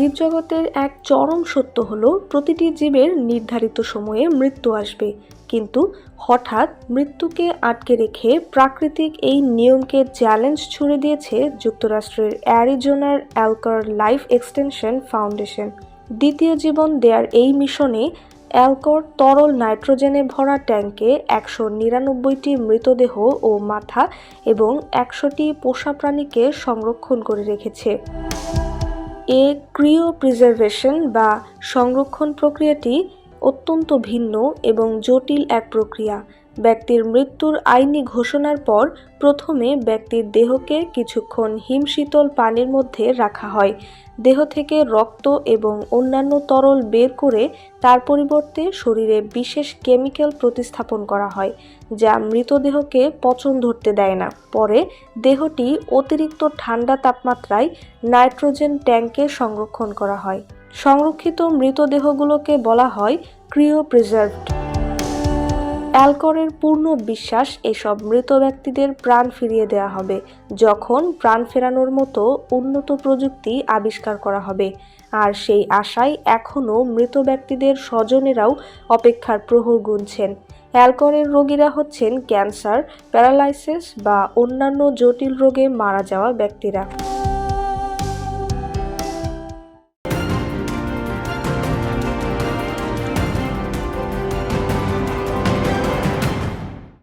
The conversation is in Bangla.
জীবজগতের এক চরম সত্য হলো, প্রতিটি জীবের নির্ধারিত সময়ে মৃত্যু আসবে। কিন্তু হঠাৎ মৃত্যুকে আটকে রেখে প্রাকৃতিক এই নিয়মকে চ্যালেঞ্জ ছুড়ে দিয়েছে যুক্তরাষ্ট্রের অ্যারিজোনার অ্যালকার লাইফ এক্সটেনশন ফাউন্ডেশন। দ্বিতীয় জীবন দেয়ার এই মিশনে অ্যালকর তরল নাইট্রোজেনে ভরা ট্যাঙ্কে একশো নিরানব্বইটি মৃতদেহ ও মাথা এবং একশোটি পোষা প্রাণীকে সংরক্ষণ করে রেখেছে। এ ক্রিও প্রিজার্ভেশন বা সংরক্ষণ প্রক্রিয়াটি অত্যন্ত ভিন্ন এবং জটিল এক প্রক্রিয়া। ব্যক্তির মৃত্যুর আইনি ঘোষণার পর প্রথমে ব্যক্তির দেহকে কিছুক্ষণ হিমশীতল পানির মধ্যে রাখা হয়। দেহ থেকে রক্ত এবং অন্যান্য তরল বের করে তার পরিবর্তে শরীরে বিশেষ কেমিক্যাল প্রতিস্থাপন করা হয়, যা মৃতদেহকে পচন ধরতে দেয় না। পরে দেহটি অতিরিক্ত ঠান্ডা তাপমাত্রায় নাইট্রোজেন ট্যাঙ্কে সংরক্ষণ করা হয়। সংরক্ষিত মৃতদেহগুলোকে বলা হয় ক্রিও প্রিজার্ভড অ্যালকরের পূর্ণ বিশ্বাস এসব মৃত ব্যক্তিদের প্রাণ ফিরিয়ে দেওয়া হবে, যখন প্রাণ ফেরানোর মতো উন্নত প্রযুক্তি আবিষ্কার করা হবে। আর সেই আশায় এখনও মৃত ব্যক্তিদের স্বজনেরাও অপেক্ষার প্রহর গুনছেন। অ্যালকরের রোগীরা হচ্ছেন ক্যান্সার, প্যারালাইসিস বা অন্যান্য জটিল রোগে মারা যাওয়া ব্যক্তিরা।